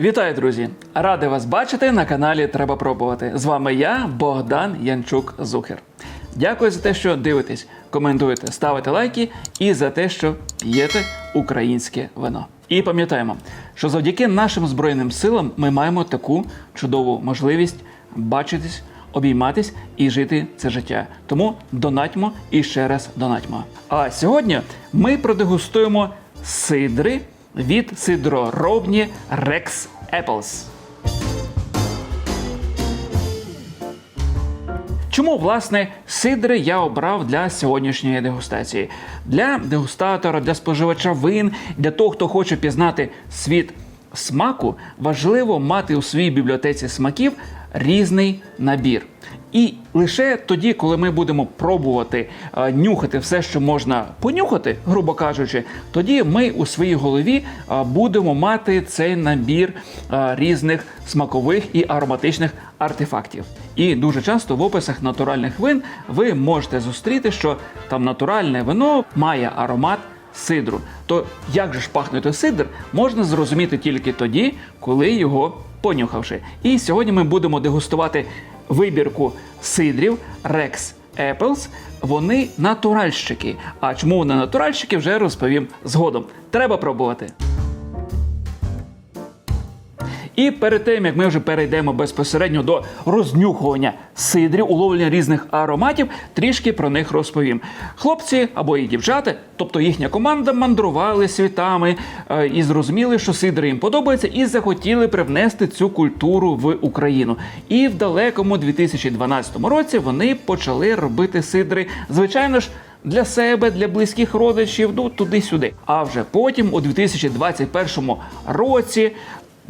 Вітаю, друзі! Радий вас бачити на каналі Треба пробувати. З вами я, Богдан Янчук Зухер. Дякую за те, що дивитесь, коментуєте, ставите лайки і за те, що п'єте українське вино. І пам'ятаємо, що завдяки нашим збройним силам ми маємо таку чудову можливість бачитись, обійматись і жити це життя. Тому донатьмо і ще раз донатьмо. А сьогодні ми продегустуємо сидри від сидроробні Rex Apples. Чому власне сидри я обрав для сьогоднішньої дегустації? Для дегустатора, для споживача вин, для того, хто хоче пізнати світ смаку, важливо мати у своїй бібліотеці смаків різний набір. І лише тоді, коли ми будемо пробувати е, нюхати все, що можна понюхати, грубо кажучи, тоді ми у своїй голові е, будемо мати цей набір е, різних смакових і ароматичних артефактів. І дуже часто в описах натуральних вин ви можете зустріти, що там натуральне вино має аромат сидру. То як же ж пахне той сидр, можна зрозуміти тільки тоді, коли його понюхавши. І сьогодні ми будемо дегустувати вибірку сидрів Rex Apples. Вони натуральщики. А чому вони натуральщики, вже розповім згодом. Треба пробувати. І перед тим як ми вже перейдемо безпосередньо до рознюхування сидрів, уловлення різних ароматів, трішки про них розповім. Хлопці або і дівчата, тобто їхня команда, мандрували світами е, і зрозуміли, що сидри їм подобаються, і захотіли привнести цю культуру в Україну. І в далекому 2012 році вони почали робити сидри, звичайно ж. Для себе, для близьких родичів, ну туди-сюди. А вже потім, у 2021 році,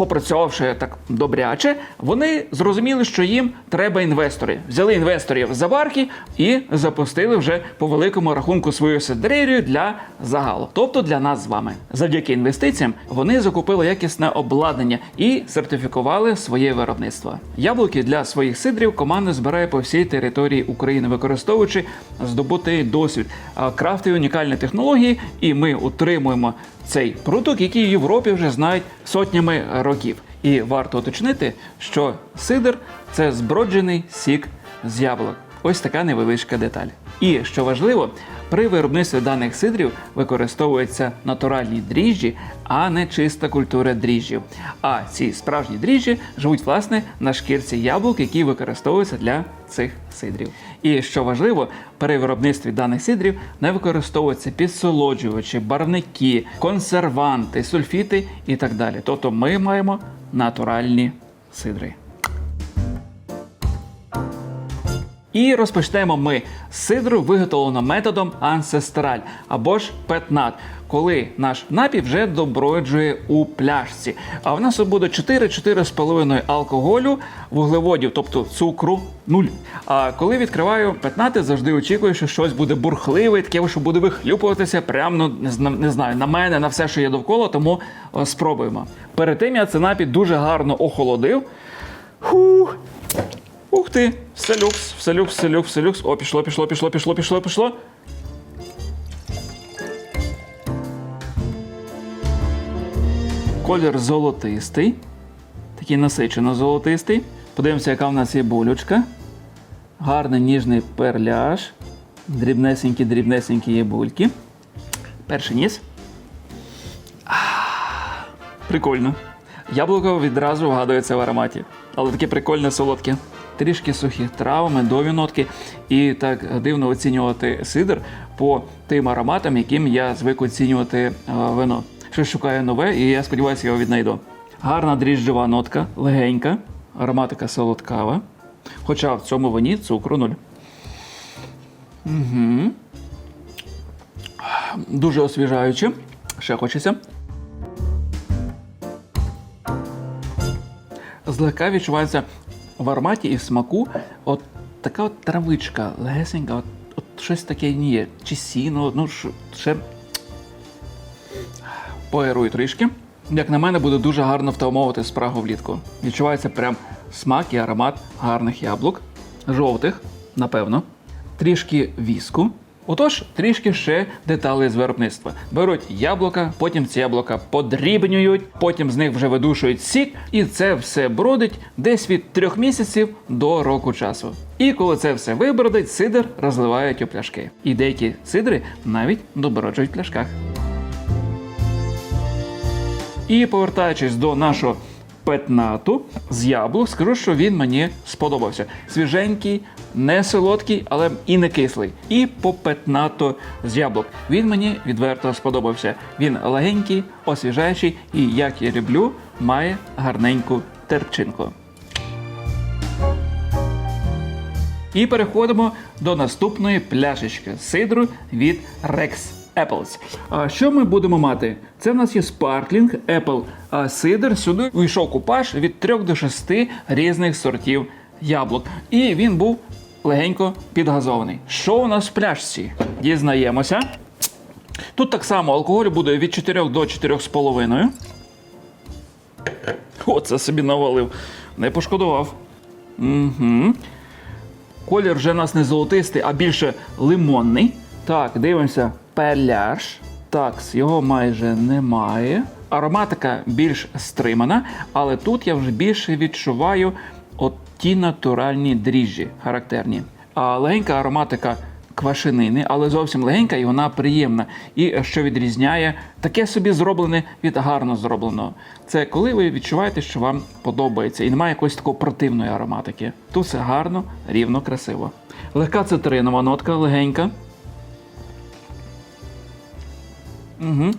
попрацювавши так добряче, вони зрозуміли, що їм треба інвестори. Взяли інвесторів за барки і запустили вже по великому рахунку свою сидрерію для загалу, тобто для нас з вами. Завдяки інвестиціям вони закупили якісне обладнання і сертифікували своє виробництво. Яблуки для своїх сидрів команда збирає по всій території України, використовуючи здобутий досвід, крафти унікальні технології, і ми утримуємо цей продукт, який в Європі вже знають сотнями років. І варто уточнити, що сидр це зброджений сік з яблук. Ось така невеличка деталь. І що важливо, при виробництві даних сидрів використовуються натуральні дріжджі, а не чиста культура дріжджів. А ці справжні дріжджі живуть власне на шкірці яблук, які використовуються для цих сидрів. І що важливо, при виробництві даних сидрів не використовуються підсолоджувачі, барвники, консерванти, сульфіти і так далі. Тобто ми маємо натуральні сидри. І розпочнемо ми сидру, виготовлено методом Ancestral або ж петнат, коли наш напій вже доброджує у пляшці. А в нас буде 4-4,5 алкоголю, вуглеводів, тобто цукру, нуль. А коли відкриваю петнати, завжди очікую, що щось буде бурхливе, таке, що буде вихлюпуватися прямо ну, не знаю, на мене, на все, що є довкола, тому спробуємо. Перед тим я цей напій дуже гарно охолодив. Фух. Ух ти! Все люкс, все люкс, все люкс, все люкс. О, пішло, пішло, пішло, пішло, пішло, пішло. Колір золотистий. Такий насичено золотистий. Подивимося, яка в нас є булючка. Гарний ніжний перляж. Дрібнесенькі, дрібнесенькі є бульки. Перший ніс. Прикольно. Яблуко відразу вгадується в ароматі, але таке прикольне солодке. Трішки сухі трави, медові нотки, і так дивно оцінювати сидр по тим ароматам, яким я звик оцінювати е, вино. Щось шукаю нове, і я сподіваюся, його віднайду. Гарна дріжджова нотка, легенька, ароматика солодкава. Хоча в цьому вині цукру нуль. Угу. Дуже освіжаюче. Ще хочеться. злегка відчувається в ароматі і в смаку от така от травичка, легесенька, от, от щось таке є. Чи сіно, ну ще поерую трішки. Як на мене, буде дуже гарно втамовувати спрагу влітку. Відчувається прям смак і аромат гарних яблук, жовтих, напевно, трішки віску. Отож, трішки ще деталей з виробництва. Беруть яблука, потім ці яблука подрібнюють, потім з них вже видушують сік, і це все бродить десь від трьох місяців до року часу. І коли це все вибродить, сидр розливають у пляшки. І деякі сидри навіть доброджують пляшках. І повертаючись до нашого петнату з яблук, скажу, що він мені сподобався. Свіженький, не солодкий, але і не кислий. І по петнату з яблук. Він мені відверто сподобався. Він легенький, освіжаючий і, як я люблю, має гарненьку терчинку. І переходимо до наступної пляшечки сидру від Rex Apples. А що ми будемо мати? Це в нас є Sparkling Apple сидр. Сюди увійшов купаж від 3 до 6 різних сортів яблук. І він був легенько підгазований. Що у нас в пляшці? Дізнаємося. Тут так само алкоголь буде від 4 до 4,5. Оце собі навалив. Не пошкодував. Угу. Колір вже у нас не золотистий, а більше лимонний. Так, дивимося. Пеляш. Так, його майже немає. Ароматика більш стримана, але тут я вже більше відчуваю от ті натуральні дріжджі характерні. А легенька ароматика квашенини, але зовсім легенька і вона приємна. І що відрізняє, таке собі зроблене від гарно зробленого. Це коли ви відчуваєте, що вам подобається, і немає якоїсь такої противної ароматики. Тут все гарно, рівно, красиво. Легка цитринова нотка, легенька. Угу.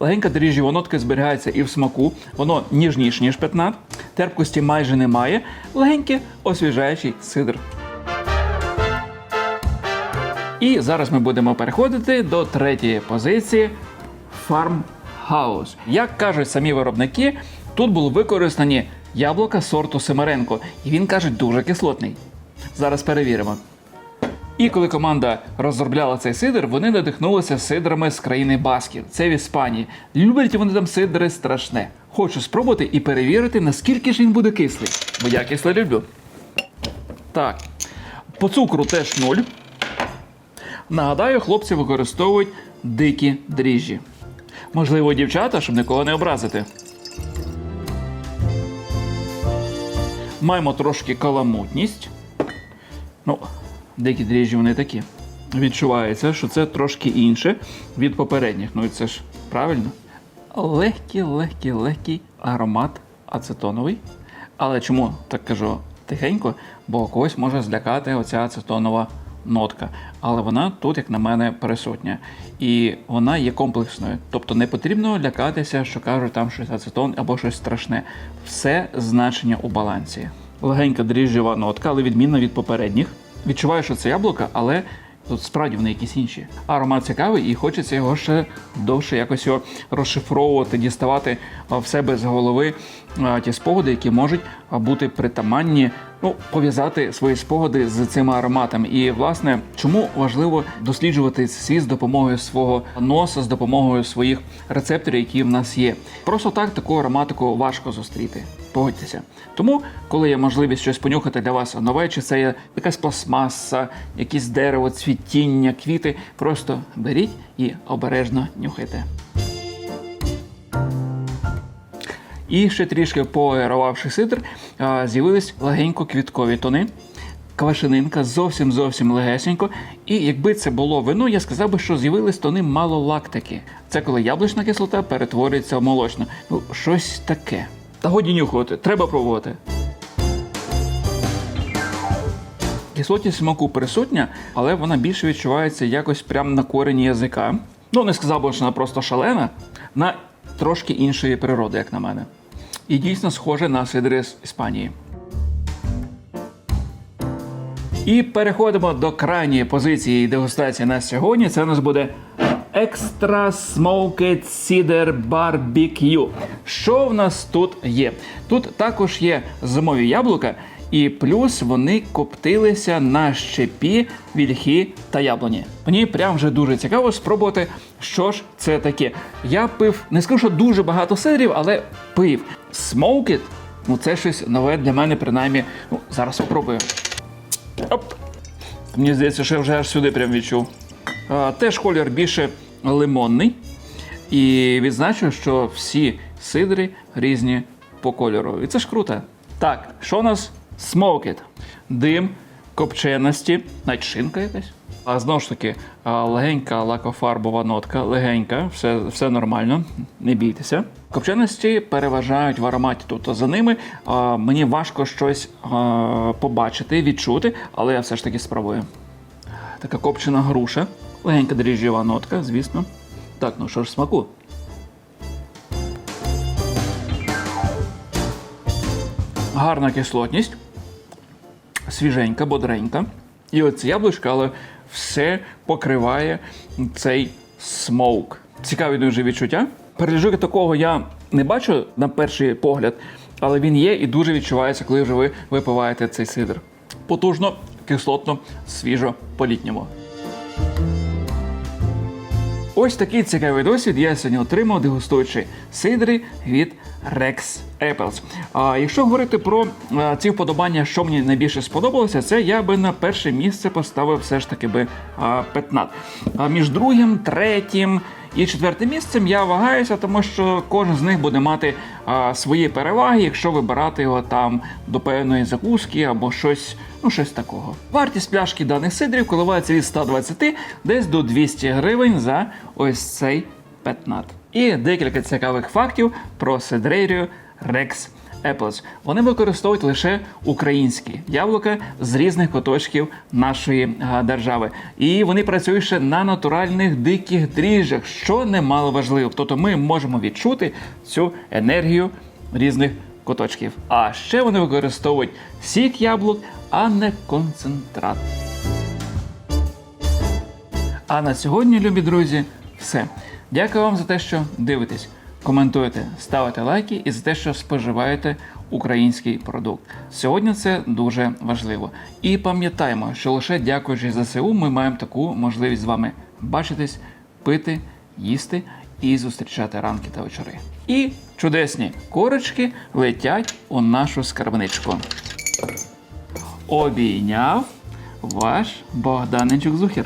Легенька дріжджєва нотка зберігається і в смаку. Воно ніжніше, ніж петнат. Терпкості майже немає. Легенький, освіжаючий сидр. І зараз ми будемо переходити до третьої позиції Farmhouse. Як кажуть самі виробники, тут були використані яблука сорту Семеренко, і він каже дуже кислотний. Зараз перевіримо. І коли команда розробляла цей сидр, вони надихнулися сидрами з країни Басків. Це в Іспанії. Люблять вони там сидри страшне. Хочу спробувати і перевірити, наскільки ж він буде кислий. Бо я кисле люблю. Так. По цукру теж нуль. Нагадаю, хлопці використовують дикі дріжджі. Можливо, дівчата, щоб нікого не образити. Маємо трошки каламутність. Ну, дикі дріжджі вони такі. Відчувається, що це трошки інше від попередніх. Ну і це ж правильно. Легкий, легкий, легкий аромат ацетоновий. Але чому так кажу тихенько? Бо когось може злякати оця ацетонова нотка. Але вона тут, як на мене, присутня. І вона є комплексною. Тобто не потрібно лякатися, що кажуть там щось ацетон або щось страшне. Все значення у балансі. Легенька дріжджева нотка, але відмінна від попередніх. Відчуваю, що це яблука, але тут справді вони якісь інші. Аромат цікавий і хочеться його ще довше якось його розшифровувати, діставати в себе з голови ті спогади, які можуть бути притаманні, ну, пов'язати свої спогади з цими ароматами. І, власне, чому важливо досліджувати світ з допомогою свого носа, з допомогою своїх рецепторів, які в нас є. Просто так таку ароматику важко зустріти. Погодьтеся. Тому, коли є можливість щось понюхати для вас нове, чи це є якась пластмаса, якесь дерево, цвітіння, квіти, просто беріть і обережно нюхайте. І ще трішки поаерувавши сидр, з'явились легенько квіткові тони. Квашенинка зовсім зовсім легесенько. І якби це було вино, я сказав би, що з'явились тони малолактики. Це коли яблучна кислота перетворюється в молочну. Ну, щось таке. Та годі нюхати, треба пробувати. Кислотність смаку присутня, але вона більше відчувається якось прямо на корені язика. Ну, не сказав би, що вона просто шалена, на трошки іншої природи, як на мене. І дійсно схоже на сидри з Іспанії. І переходимо до крайньої позиції дегустації на сьогодні. Це у нас буде Extra Smoked Cider Barbecue. Що в нас тут є? Тут також є зимові яблука, і плюс вони коптилися на щепі, вільхи та яблуні. Мені прям вже дуже цікаво спробувати, що ж це таке. Я пив, не скажу, що дуже багато сидрів, але пив. Smoked, ну це щось нове для мене, принаймні. Ну, зараз спробую. Оп. Мені здається, що я вже аж сюди прям відчув. Е, Теж колір більше лимонний. І відзначу, що всі сидри різні по кольору. І це ж круто. Так, що у нас? Смокет. Дим, копченості, навіть шинка якась. А знову ж таки, легенька лакофарбова нотка, легенька, все, все нормально, не бійтеся. Копченості переважають в ароматі. Тобто за ними а, мені важко щось а, побачити, відчути, але я все ж таки спробую. Така копчена груша, легенька дріжджова нотка, звісно. Так, ну що ж смаку? Гарна кислотність, свіженька, бодренька. І оце яблучко, але все покриває цей смоук. Цікаві дуже відчуття. Переліжуки такого я не бачу на перший погляд, але він є і дуже відчувається, коли вже ви випиваєте цей сидр. Потужно, кислотно, свіжо, по-літньому. Ось такий цікавий досвід я сьогодні отримав, дегустуючи сидри від Rex Apples. А якщо говорити про ці вподобання, що мені найбільше сподобалося, це я би на перше місце поставив все ж таки би петнат. А між другим, третім і четвертим місцем я вагаюся, тому що кожен з них буде мати а, свої переваги, якщо вибирати його там до певної закуски або щось, ну щось такого. Вартість пляшки даних сидрів коливається від 120 десь до 200 гривень за ось цей петнат. І декілька цікавих фактів про сидрерію Rex Apples. Вони використовують лише українські яблука з різних куточків нашої держави. І вони працюють ще на натуральних диких дріжджах, що немало важливо. Тобто ми можемо відчути цю енергію різних куточків. А ще вони використовують сік яблук, а не концентрат. А на сьогодні, любі друзі, все. Дякую вам за те, що дивитесь, коментуєте, ставите лайки і за те, що споживаєте український продукт. Сьогодні це дуже важливо. І пам'ятаємо, що лише дякуючи ЗСУ, ми маємо таку можливість з вами бачитись, пити, їсти і зустрічати ранки та вечори. І чудесні корочки летять у нашу скарбничку. Обійняв ваш Богданичок Зухір.